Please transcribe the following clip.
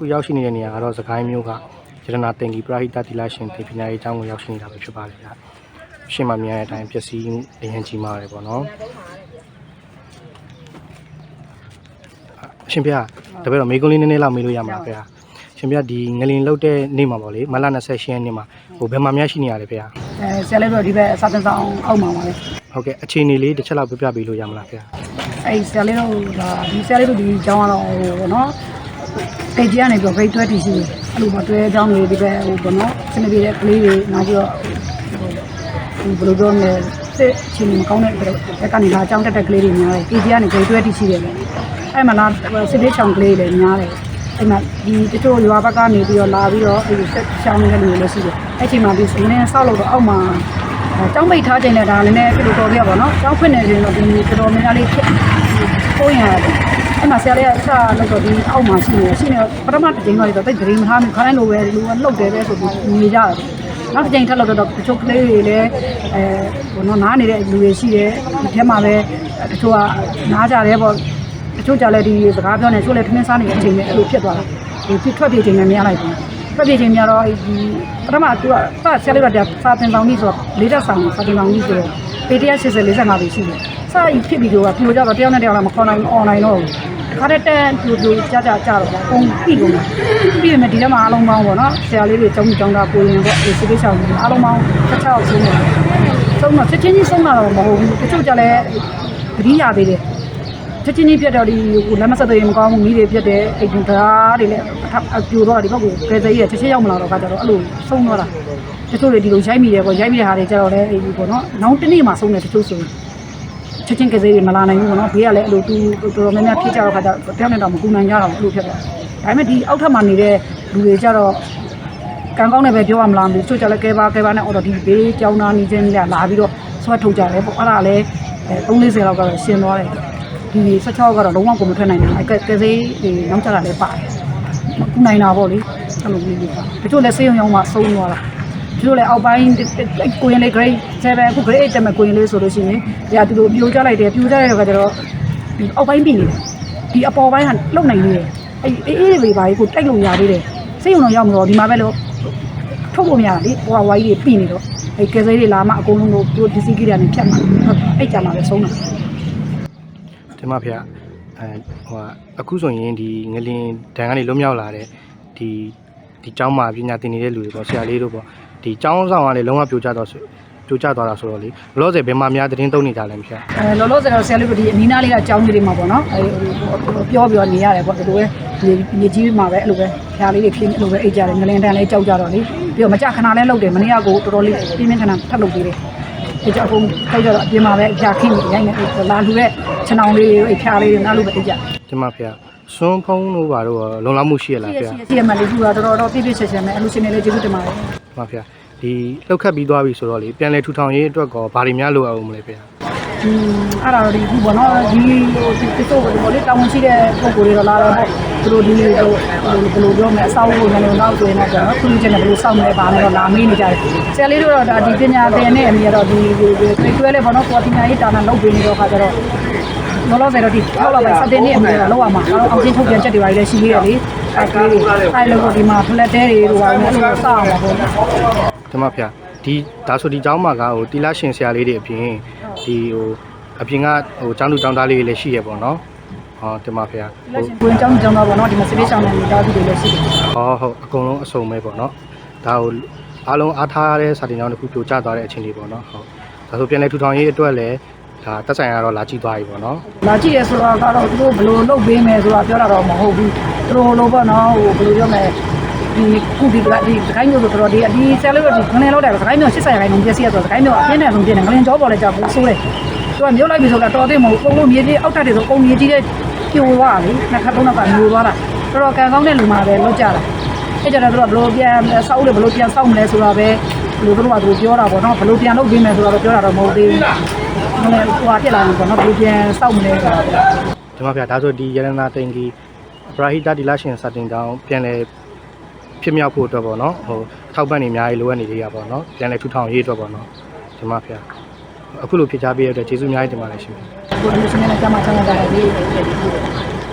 အခုရောက်ရှိနေတဲ့နေရာကတော့စကိုင်းမြို့ကရတနာတင်ကြီးပရာဟိတတိလရှင်တင်ပညာရေးကျောင်းကိုရောက်ရှိနေတာပဲဖြစ်ပါတယ်ဗျာရှင်းမမြင်တဲ့အတိုင်းပျက်စီးအရင်ကြီးမားတယ်ပေါ့နော်အရှင်ဗျာတပည့်တော်မိကုန်းလေးနည်းနည်းလောက်မေးလို့ရမှာဗျာရှင်ဗျာဒီငလင်လောက်တဲ့နေ့မှာပေါ့လေမလ28ရက်နေ့မှာဟိုဘယ်မှာများရှိနေရလဲဗျာအဲဆရာလေးတို့ဒီဘက်စာတင်ဆောင်အောက်မှာပါလေဟုတ်ကဲ့အခြေအနေလေးတစ်ချက်လောက်ပြပြပေးလို့ရမလားဗျာအဲဆရာလေးတို့ဒါဒီဆရာလေးတို့ဒီကျောင်းကတော့ဟိုဘောနော် တေကြီးကနေပြီး grade 20ရှိတယ်အဲ့လိုမတွဲကျောင်းတွေဒီဘက်ဟိုဘောနော်စနေပြေတဲ့ကလေးတွေနောက်ပြီးတော့ဟိုဘယ်လိုတော့လဲစစ်ချင်းမကောင်းတဲ့ဘက်ကနေလာကျောင်းတက်တဲ့ကလေးတွေများတယ်တေကြီးကနေ grade 20ရှိတယ်ပဲအဲ့မှာလာစစ်ပေးချောင်းကလေးတွေများတယ်အဲ့မှာဒီတချို့ရွာဘက်ကနေပြီးတော့လာပြီးတော့အဲ့ဒီဆက်ရှောင်းနေတဲ့လူတွေလည်းရှိတယ်အဲ့ချိန်မှာဒီစင်းနေဆောက်လို့တော့အောက်မှာအဲကျောင်းမိတ်ထားခြင်းနဲ့ဒါလည်းနည်းနည်းပြလို့တော်ပြပါတော့ကျောင်းဖွင့်နေခြင်းတော့ဒီတော်တော်များများလေးဖြစ်ပိုးရတယ် အဲ့မှာဆရာလေးကစလို့တော့ဒီအောက်မှာရှိနေရှိနေပထမတစ်ချိန်တော့တိတ်ဂရင်းမထားဘူးခိုင်းလိုပဲလူကလှုပ်တယ်ပဲဆိုပြီးနေကြတယ်နောက်တစ်ချိန်ထပ်လို့တော့တချို့ကလေးတွေလည်းအဲဘုံတော့နားနေတဲ့လူတွေရှိတယ်ဒီထဲမှာပဲတချို့ကနားကြတယ်ပေါ့တချို့ကြလည်းဒီစကားပြောနေချို့လည်းထမင်းစားနေတဲ့အချိန်နဲ့အဲ့လိုဖြစ်သွားတယ်ဒီထွက်ပြေးချိန်နဲ့မရလိုက်ဘူးထွက်ပြေးခြင်းများတော့ဒီပထမသူကစဆရာလေးကစာတင်ဆောင်ကြီးဆိုတော့လေးတက်ဆောင်စာတင်ဆောင်ကြီးဆိုတော့ ပေတရ80 45ပဲရှိတယ်။စာကြီးဖြစ်ပြီးတော့ပြိုကြတော့တယောက်နဲ့တယောက်လည်းမခေါ်နိုင်ဘူး online တော့ဘူး။ခါတဲ့တန်းပြိုပြိုကြကြကြတော့ပုံပြီးကုန်တယ်။ပြီးရင်ဒီထဲမှာအားလုံးပေါင်းပေါ့နော်ဆရာလေးတွေကျောင်းကြီးကျောင်းသားကိုရင်ပေါ့ဒီစစ်ပေးဆောင်ကြီးအားလုံးပေါင်း16ဆုံးတယ်။ဆုံးတော့ချက်ချင်းကြီးဆုံးတာတော့မဟုတ်ဘူး။တချို့ကြလည်းဂရီးရသေးတယ်။ ချက်ချင်းကြီးပြတ်တော့ဒီဟိုလမ်းမဆက်သေးမကောင်းဘူးမိတွေပြတ်တယ်အိမ်ဓာတ်တွေလည်းအပြိုတော့ဒီဘက်ကိုကဲစိရချက်ချင်းရောက်မလာတော့ခါကျတော့အဲ့လိုဆုံးတော့တာတချို့တွေဒီလိုရိုက်မိတယ်ပေါ့ရိုက်မိတဲ့ဟာတွေကျတော့လည်းအဲ့ဒီပေါ့နော်နောက်တစ်နေ့မှဆုံးတယ်တချို့ဆိုရင်ချက်ချင်းကဲစိတွေမလာနိုင်ဘူးပေါ့နော်ဘေးကလည်းအဲ့လိုသူတော်တော်များများဖြစ်ကြတော့ခါကျတော့တယောက်နဲ့တော့မကူနိုင်ကြတော့ဘူးအဲ့လိုဖြစ်သွားဒါပေမဲ့ဒီအောက်ထပ်မှာနေတဲ့လူတွေကျတော့ကံကောင်းတယ်ပဲပြောရမလားမသိဘူးတချို့ကျလည်းကဲပါကဲပါနဲ့အော်တော့ဒီဘေးကြောင်းသားနေချင်းလာလာပြီးတော့ဆွဲထုတ်ကြတယ်ပေါ့အဲ့ဒါလည်းအဲ340လောက်ကတော့ရှင်းသွားတယ် ဒီ16ကတော့လုံးဝကိုမထွက်နိုင်ဘူးအဲကဲကဲစေးဒီနောက်ကျတာလည်းပါတယ်မကူနိုင်တာပေါ့လေအဲ့လိုမျိုးလေးပါတချို့လည်းစေးရုံရောင်းမှဆုံးသွားတာတချို့လည်းအောက်ပိုင်းကိုရင်လေး grade 7အခု grade 8တက်မဲ့ကိုရင်လေးဆိုလို့ရှိရင်ဒီကသူတို့ပြိုကျလိုက်တယ်ပြိုကျတဲ့ခါကျတော့ဒီအောက်ပိုင်းပြင်နေတယ်ဒီအပေါ်ပိုင်းကလုံနိုင်နေတယ်အေးအေးအေးလေးပါကြီးကိုတိုက်လို့ရသေးတယ်စေးရုံတော့ရောက်မလို့ဒီမှာပဲလို့ထုတ်လို့မရတာလေဟိုကဝိုင်းကြီးပြင်နေတော့အဲကဲစေးတွေလာမှအကုန်လုံးတို့ဒီစီကီတွေကနေဖြတ်မှာအဲ့ကြမှာပဲဆုံးတာ ဒီမှာဖေအဲဟိုဟာအခုဆိုရင်ဒီငလင်ဒဏ်ကနေလွတ်မြောက်လာတဲ့ဒီဒီကျောင်းမှာပညာသင်နေတဲ့လူတွေပေါ့ဆရာလေးတို့ပေါ့ဒီကျောင်းဆောင်ကလည်းလုံးဝပြိုကျတော့ဆိုပြိုကျသွားတာဆိုတော့လေဘလော့ဆယ်ဘယ်မှာများသတင်းသုံးနေကြလဲမဖေအဲလောလောဆယ်တော့ဆရာလေးတို့ဒီအနီးနားလေးကကြောင်းလေးတွေမှာပေါ့နော်အဲပြောပြောနေရတယ်ပေါ့ဒီလိုပဲဒီမြေကြီးမှာပဲအဲ့လိုပဲဖြားလေးတွေဖြစ်အဲ့လိုပဲအိတ်ကြတယ်ငလင်တန်လေးကြောက်ကြတော့လေပြီးတော့မကြခဏလဲလှုပ်တယ်မနေ့ကကိုတော်တော်လေးပြင်းပြင်းထန်ထန်ထပ်လှုပ်ပေးတယ် အဲကြောက်ကုန်ကြောက်ကြတော့အပြင်မှာပဲဖြားခင်းနေရိုက်နေလာလူတဲ့ခြံအောင်လေးတွေအိတ်ဖြားလေးတွေနားလို့ပဲအိတ်ကြဒီမှာဖေစွန်းဖုံးတို့ဘာတို့ရောလုံလောက်မှုရှိရလားရှိရဖေရှိရရှိရမလေးသူကတော်တော်တော့ပြည့်ပြည့်ချက်ချက်နဲ့အလူရှင်တွေလည်းကျေးဇူးတင်ပါတယ်ဒီမှာဖေဒီလှုပ်ခတ်ပြီးသွားပြီဆိုတော့လေပြန်လဲထူထောင်ရေးအတွက်ကောဘာတွေများလိုအောင်မလဲဖေอืม အဲ့ဒါတော့ဒီခုပေါ့နော်ဒီဟိုဒီတော့ဘောလေးတောင်းရှိတဲ့ပုံကိုယ်တွေတော့လာတော့ပေါ့သူတို့ဒီဟိုဘယ်လိုပြောမလဲအဆောက်အဦနဲ့တော့ဆိုရင်တော့ကျွန်တော်သူချင်းနဲ့ဘယ်လိုစောင့်မလဲပါလဲတော့လာမေးနေကြတယ်ဆရာလေးတို့တော့ဒါဒီပညာသင်နဲ့အမိကတော့ဒီဒီတွဲလဲပေါ့နော်ကိုပညာရေးတာနာလုပ်ပေးနေတော့ခါကြတော့လောလောဆယ်တော့ဒီထောက်လာပဲစတဲ့နေ့အမိကတော့လောက်ရမှာအောင်ချင်းထုတ်ပြန်ချက်တွေပါလေရှိသေးတယ်လေအဲ့ကလေးတွေအဲ့လိုဒီမှာဖလက်တဲတွေဟိုဟာလည်းအဲ့လိုစအောင်ပါပေါ့ဒီမှာဖေ ဒီဒါဆိုဒီကျောင်းမှာကဟိုတီလာရှင်ဆရာလေးတွေအပြင်ဒီဟိုအပြင်ကဟိုကျောင်းသူကျောင်းသားလေးတွေလည်းရှိရပေါ့နော်ဟောဒီမှာဖေဟိုကိုကျောင်းကျောင်းတော့ပေါ့နော်ဒီမှာစပေးဆောင်နေမိသားစုတွေလည်းရှိတယ်ဟောဟုတ်အကုန်လုံးအစုံပဲပေါ့နော်ဒါဟိုအားလုံးအားထားရတဲ့စာတင်ကျောင်းတစ်ခုပြိုကျသွားတဲ့အချိန်လေးပေါ့နော်ဟုတ်ဒါဆိုပြန်လဲထူထောင်ရေးအတွက်လည်းဒါတက်ဆိုင်ရတော့လာကြည့်သွားပြီပေါ့နော်လာကြည့်ရဆိုတော့ကတော့သူတို့ဘယ်လိုလုပ်ပေးမယ်ဆိုတာပြောတာတော့မဟုတ်ဘူးသူတို့လိုပေါ့နော်ဟိုဘယ်လိုပြောမလဲ ဒီခုဒီကဒီစကိုင်းမျိုးဆိုတော့ဒီဒီဆယ်လို့ဒီငလင်းလောက်တယ်စကိုင်းမျိုး80ရာခိုင်နှုန်းပြည့်စည်ရဆိုတော့စကိုင်းမျိုးအပြင်းနဲ့ဆုံးပြင်းတယ်ငလင်းကြောပေါ်လဲကြောက်ဘူးဆိုးတယ်သူကမျိုးလိုက်ပြီဆိုတော့တော်သေးမဟုတ်ပုံလို့မြေကြီးအောက်ထပ်တွေဆိုပုံမြေကြီးတဲ့ပြိုသွားလေနှစ်ခါသုံးနောက်ကမျိုးသွားတာတော်တော်ကံကောင်းတဲ့လူမှပဲလောက်ကြတာအဲ့ကြတော့သူကဘယ်လိုပြန်ဆောက်လို့ဘယ်လိုပြန်ဆောက်မလဲဆိုတာပဲဘယ်လိုသူတို့ကသူပြောတာပေါ့နော်ဘယ်လိုပြန်လုပ်ပေးမယ်ဆိုတာတော့ပြောတာတော့မဟုတ်သေးဘူးငလင်းဟိုဟာဖြစ်လာရင်ပေါ့နော်ဘယ်လိုပြန်ဆောက်မလဲဆိုတာဒီမှာဖေဒါဆိုဒီရတနာတင်ကြီးပရာဟိတတီလာရှင်စာတင်ကျောင်းပြန်လဲ ဖြစ်မြောက်ဖို့အတွက်ပေါ့နော်ဟိုအထောက်ပံ့နေအများကြီးလိုအပ်နေသေးရပေါ့နော်ပြန်လဲထူထောင်ရေးအတွက်ပေါ့နော်ဒီမှာဖေအခုလိုဖြစ်ကြပေးရတဲ့အတွက်ကျေးဇူးအများကြီးတင်ပါတယ်ရှင်ကိုယ်အလူရှင်နဲ့ကြမှာချမ်းသာကြပါစေ